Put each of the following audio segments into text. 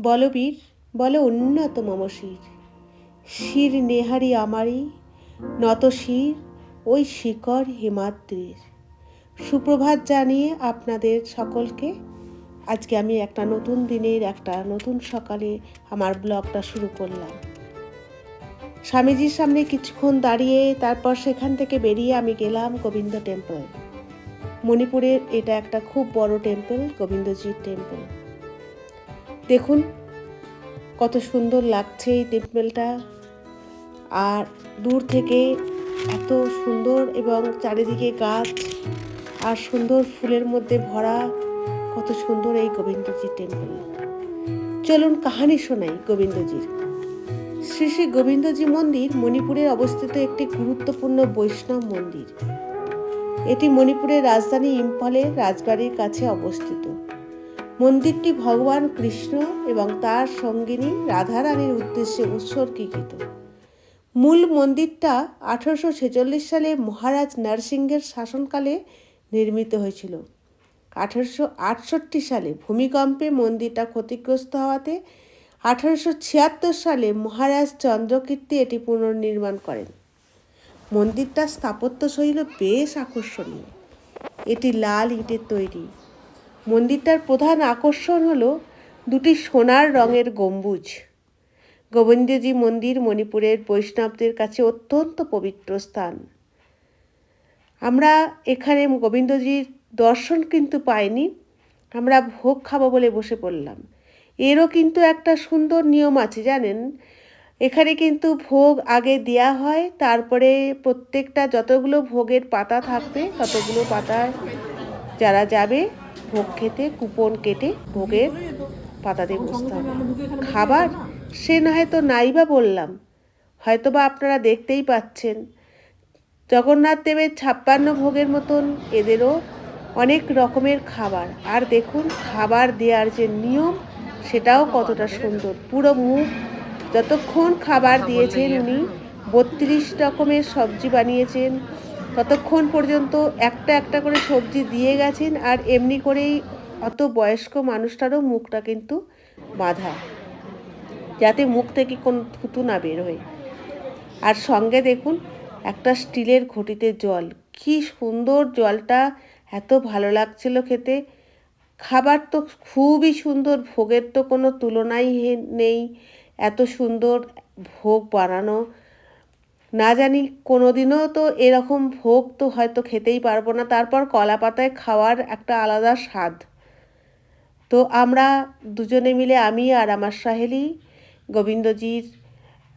বলবীর, বল উন্নত মম শির শির নেহারি আমারই, নত শির ওই শিকর হিমাদ্রির। সুপ্রভাত জানিয়ে আপনাদের সকলকে আজকে আমি একটা নতুন দিনের, একটা নতুন সকালে আমার ব্লগটা শুরু করলাম। স্বামীজির সামনে কিছুক্ষণ দাঁড়িয়ে তারপর সেখান থেকে বেরিয়ে আমি গেলাম গোবিন্দ টেম্পল। মণিপুরের এটা একটা খুব বড় টেম্পল, গোবিন্দজির টেম্পল। দেখুন, কত সুন্দর লাগছে এই টেম্পলটা। আর দূর থেকে এত সুন্দর এবং চারিদিকে গাছ আর সুন্দর ফুলের মধ্যে ভরা, কত সুন্দর এই গোবিন্দজির টেম্পল। চলুন কাহানি শোনাই গোবিন্দজির। শ্রী শ্রী গোবিন্দজি মন্দির মণিপুরে অবস্থিত একটি গুরুত্বপূর্ণ বৈষ্ণব মন্দির। এটি মণিপুরের রাজধানী ইম্ফলের রাজবাড়ির কাছে অবস্থিত। মন্দিরটি ভগবান কৃষ্ণ এবং তার সঙ্গিনী রাধারানীর উদ্দেশ্যে উৎসর্গীকৃত। মূল মন্দিরটা আঠারোশো ছেচল্লিশ সালে মহারাজ নরসিংহের শাসনকালে নির্মিত হয়েছিল। আঠারোশো আটষট্টি সালে ভূমিকম্পে মন্দিরটা ক্ষতিগ্রস্ত হওয়াতে আঠারোশো ছিয়াত্তর সালে মহারাজ চন্দ্রকীর্তি এটি পুনর্নির্মাণ করেন। মন্দিরটার স্থাপত্য শৈল বেশ আকর্ষণীয়। এটি লাল ইটের তৈরি। মন্দিরটার প্রধান আকর্ষণ হলো দুটি সোনার রঙের গম্বুজ। গোবিন্দজি মন্দির মণিপুরের বৈষ্ণবদের কাছে অত্যন্ত পবিত্র স্থান। আমরা এখানে গোবিন্দজির দর্শন কিন্তু পাইনি, আমরা ভোগ খাব বলে বসে পড়লাম। এরও কিন্তু একটা সুন্দর নিয়ম আছে, জানেন? এখানে কিন্তু ভোগ আগে দেয়া হয়, তারপরে প্রত্যেকটা যতগুলো ভোগের পাতা থাকবে ততগুলো পাতায় যারা যাবে ভোগ খেতে, কুপন কেটে ভোগের পাতাতে বসতে হবে। খাবার? সে না হয়তো নাই বা বললাম। হয়তো বা আপনারা দেখতেই পাচ্ছেন। জগন্নাথ দেবের ছাপ্পান্ন ভোগের মতন এদেরও অনেক রকমের খাবার। আর দেখুন, খাবার দেওয়ার যে নিয়ম, সেটাও কতটা সুন্দর। পুরো মুখ, যতক্ষণ খাবার দিয়েছেন উনি, বত্রিশ রকমের সবজি বানিয়েছেন। ততক্ষণ পর্যন্ত একটা একটা করে সবজি দিয়ে গেছেন আর এমনি করেই অত বয়স্ক মানুষটারও মুখটা কিন্তু বাঁধা, যাতে মুখ থেকে কোনো থুতু না বের হয়। আর সঙ্গে দেখুন, একটা স্টিলের ঘটিতে জল। কি সুন্দর জলটা, এত ভালো লাগছিল খেতে। খাবার তো খুবই সুন্দর, ভোগের তো কোনো তুলনাই নেই। এত সুন্দর ভোগ বানানো না জানি কোনো দিনও তো এরকম ভোগ তো হয়তো খেতেই পারব না। তারপর কলা পাতায় খাওয়ার একটা আলাদা স্বাদ। তো আমরা দুজনে মিলে, আমি আর আমার সাহেলি, গোবিন্দজির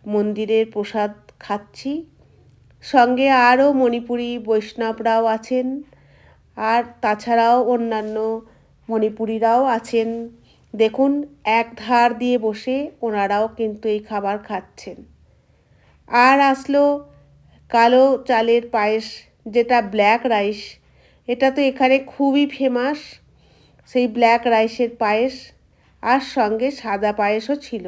মন্দিরের প্রসাদ খাচ্ছি। সঙ্গে আরও মণিপুরি বৈষ্ণবরাও আছেন। আর তাছাড়াও অন্যান্য মণিপুরিরাও আছেন। দেখুন, এক ধার দিয়ে বসে ওনারাও কিন্তু এই খাবার খাচ্ছেন। আর আসলো কালো চালের পায়েস, যেটা ব্ল্যাক রাইস এটা তো এখানে খুবই ফেমাস সেই ব্ল্যাক রাইসের পায়েস, আর সঙ্গে সাদা পায়েসও ছিল।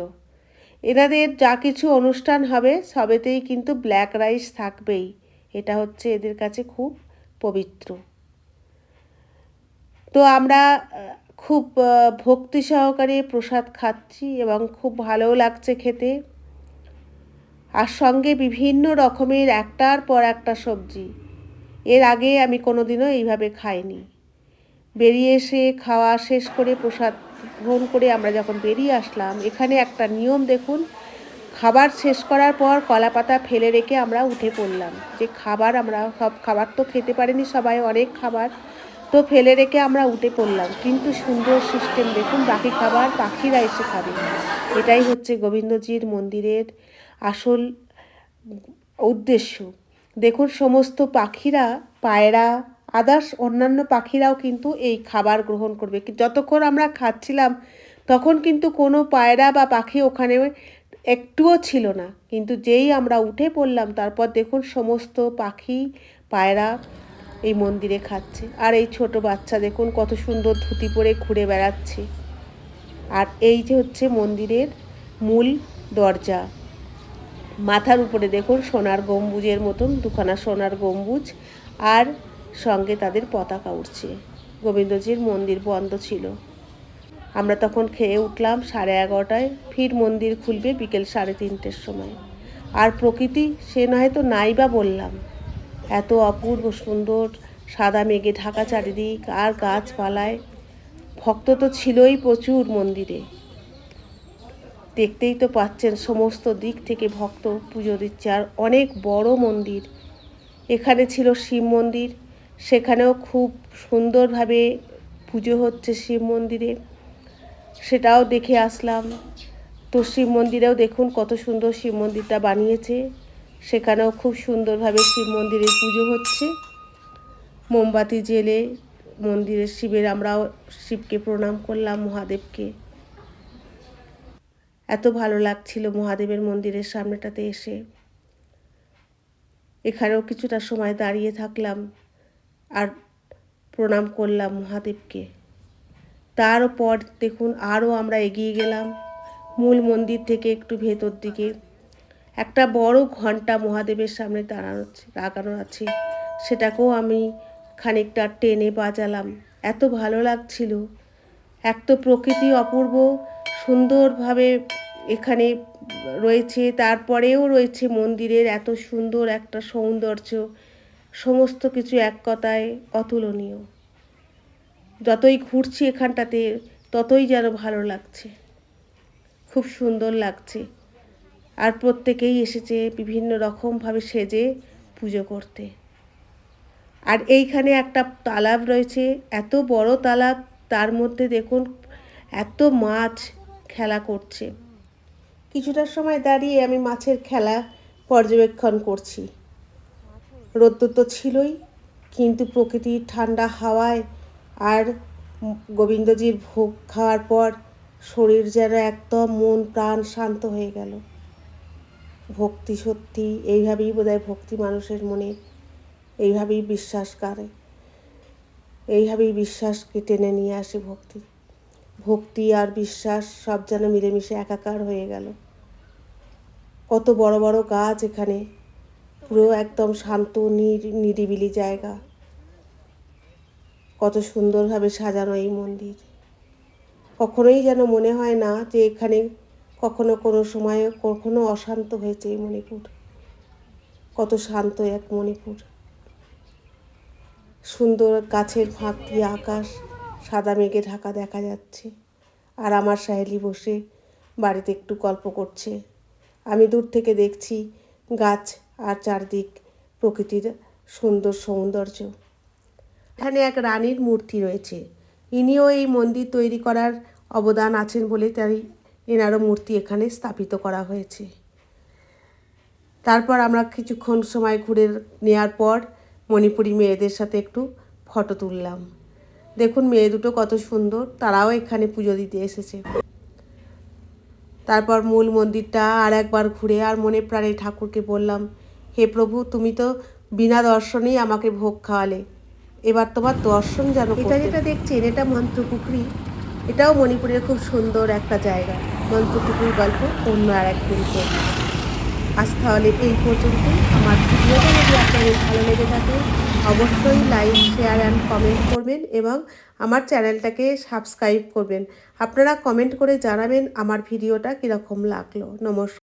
এনাদের যা কিছু অনুষ্ঠান হবে, সবেতেই কিন্তু ব্ল্যাক রাইস থাকবেই। এটা হচ্ছে এদের কাছে খুব পবিত্র। তো আমরা খুব ভক্তি সহকারে প্রসাদ খাচ্ছি এবং খুব ভালোও লাগছে খেতে। আর সঙ্গে বিভিন্ন রকমের একটার পর একটা সবজি। এর আগে আমি কোনোদিনও এইভাবে খাইনি। বেরিয়ে এসে খাওয়া শেষ করে প্রসাদ গ্রহণ করে আমরা যখন বেরিয়ে আসলাম, এখানে একটা নিয়ম দেখুন, খাবার শেষ করার পর কলা পাতা ফেলে রেখে আমরা উঠে পড়লাম। যে খাবার আমরা, সব খাবার তো খেতে পারিনি সবাই, অনেক খাবার তো ফেলে রেখে আমরা উঠে পড়লাম। কিন্তু সুন্দর সিস্টেম দেখুন, বাকি খাবার পাখিরা এসে খাবে। এটাই হচ্ছে গোবিন্দজির মন্দিরের আসল উদ্দেশ্য। দেখুন, সমস্ত পাখিরা, পায়রা আদার্স অন্যান্য পাখিরাও কিন্তু এই খাবার গ্রহণ করবে। যতক্ষণ আমরা খাচ্ছিলাম, তখন কিন্তু কোনো পায়রা বা পাখি ওখানে একটুও ছিল না। কিন্তু যেই আমরা উঠে পড়লাম, তারপর দেখুন, সমস্ত পাখি, পায়রা এই মন্দিরে খাচ্ছে। আর এই ছোট বাচ্চা দেখুন, কত সুন্দর ধুতি পরে ঘুরে বেড়াচ্ছে। আর এই যে হচ্ছে মন্দিরের মূল দরজা। মাথার উপরে দেখুন সোনার গম্বুজের মতন, দুখানা সোনার গম্বুজ আর সঙ্গে তাদের পতাকা উঠছে গোবিন্দজির মন্দির বন্ধ ছিল। আমরা তখন খেয়ে উঠলাম সাড়ে এগারোটায়, ফির মন্দির খুলবে বিকেল সাড়ে তিনটের সময়। আর প্রকৃতি, সে নয় তো নাই বা বললাম। এত অপূর্ব সুন্দর, সাদা মেঘে ঢাকা চারিদিক আর গাছপালায়। ভক্ত তো ছিলই প্রচুর মন্দিরে। দেখতেই তো পাচ্ছেন সমস্ত দিক থেকে ভক্ত পুজো দিচ্ছে। আর অনেক বড় মন্দির। এখানে ছিল শিব মন্দির। সেখানেও খুব সুন্দরভাবে পুজো হচ্ছে শিব মন্দিরে। সেটাও দেখে আসলাম। তো শিব মন্দিরেও দেখুন কত সুন্দর শিব মন্দিরটা বানিয়েছে। সেখানেও খুব সুন্দরভাবে শিব মন্দিরে পুজো হচ্ছে। মোমবাতি জেলে মন্দিরের শিবের আমরাও শিবকে প্রণাম করলাম মহাদেবকে। এত ভালো লাগছিল মহাদেবের মন্দিরের সামনেটাতে এসে। এখানেও কিছুটা সময় দাঁড়িয়ে থাকলাম আর প্রণাম করলাম মহাদেবকে। তারপর দেখুন আরও আমরা এগিয়ে গেলাম মূল মন্দির থেকে একটু ভেতর দিকে। একটা বড় ঘণ্টা মহাদেবের সামনে দাঁড়ানো লাগানো আছে। সেটাকেও আমি খানিকটা টেনে বাজালাম। এত ভালো লাগছিল এক তো প্রকৃতি অপূর্ব, সুন্দরভাবে এখানে রয়েছে, তারপরেও রয়েছে মন্দিরের এত সুন্দর একটা সৌন্দর্য, সমস্ত কিছু এক কথায় অতুলনীয়। যতই ঘুরছি এখানটাতে, ততই যেন ভালো লাগছে। খুব সুন্দর লাগছে। আর প্রত্যেকেই এসেছে বিভিন্ন রকমভাবে সেজে পুজো করতে। আর এইখানে একটা তালাব রয়েছে, এত বড় তালাব তার মধ্যে দেখুন এত মাছ খেলা করছে। কিছুটা সময় দাঁড়িয়ে আমি মাছের খেলা পর্যবেক্ষণ করছি। রোদ্দুর তো ছিলই, কিন্তু প্রকৃতির ঠান্ডা হাওয়ায় আর গোবিন্দজির ভোগ খাওয়ার পর শরীর যেন একদম মন প্রাণ শান্ত হয়ে গেল। ভক্তি সত্যি এইভাবেই বোধহয় ভক্তি মানুষের মনে এইভাবেই বিশ্বাস করে এইভাবেই বিশ্বাসকে টেনে নিয়ে আসে ভক্তি। ভক্তি আর বিশ্বাস সব যেন মিলেমিশে একাকার হয়ে গেল। কত বড় বড় গাছ এখানে, পুরো একদম শান্ত, নির, নিরিবিলি জায়গা। কত সুন্দরভাবে সাজানো এই মন্দির। কখনোই যেন মনে হয় না যে এখানে কখনো কোনো সময়ে কখনো অশান্ত হয়েছে এই মণিপুর। কত শান্ত এক মণিপুর। সুন্দর গাছের ফাঁক দিয়ে আকাশ, সাদা মেঘে ঢাকা দেখা যাচ্ছে। আর আমার সাহেলি বসে বাড়িতে একটু গল্প করছে। আমি দূর থেকে দেখছি গাছ আর চারদিক প্রকৃতির সুন্দর সৌন্দর্য। এখানে এক রানীর মূর্তি রয়েছে। ইনিও এই মন্দির তৈরি করার অবদান আছেন বলে তাই এনারও মূর্তি এখানে স্থাপিত করা হয়েছে। তারপর আমরা কিছুক্ষণ সময় ঘুরে নেওয়ার পর মণিপুরি মেয়েদের সাথে একটু ফটো তুললাম। দেখুন মেয়ে দুটো কত সুন্দর, তারাও এখানে পুজো দিতে এসেছে। তারপর মূল মন্দিরটা আর একবার ঘুরে আর মনে প্রাণে ঠাকুরকে বললাম, হে প্রভু, তুমি তো বিনা দর্শনেই আমাকে ভোগ খাওয়ালে। এবার তোমার দর্শন যেন এটা যেটা দেখছেন, এটা মন্ত্রপুকুরি। এটাও মণিপুরের খুব সুন্দর একটা জায়গা। মন্ত্রপুকুরির গল্প অন্য আর একদিন করব আজ তাহলে এই পর্যন্ত। আমার ভিডিওটা যদি আপনাদের ভালো লেগে থাকে, অবশ্যই লাইক, শেয়ার অ্যান্ড কমেন্ট করবেন এবং আমার চ্যানেলটাকে সাবস্ক্রাইব করবেন। আপনারা কমেন্ট করে জানাবেন আমার ভিডিওটা কীরকম লাগল। নমস্কার।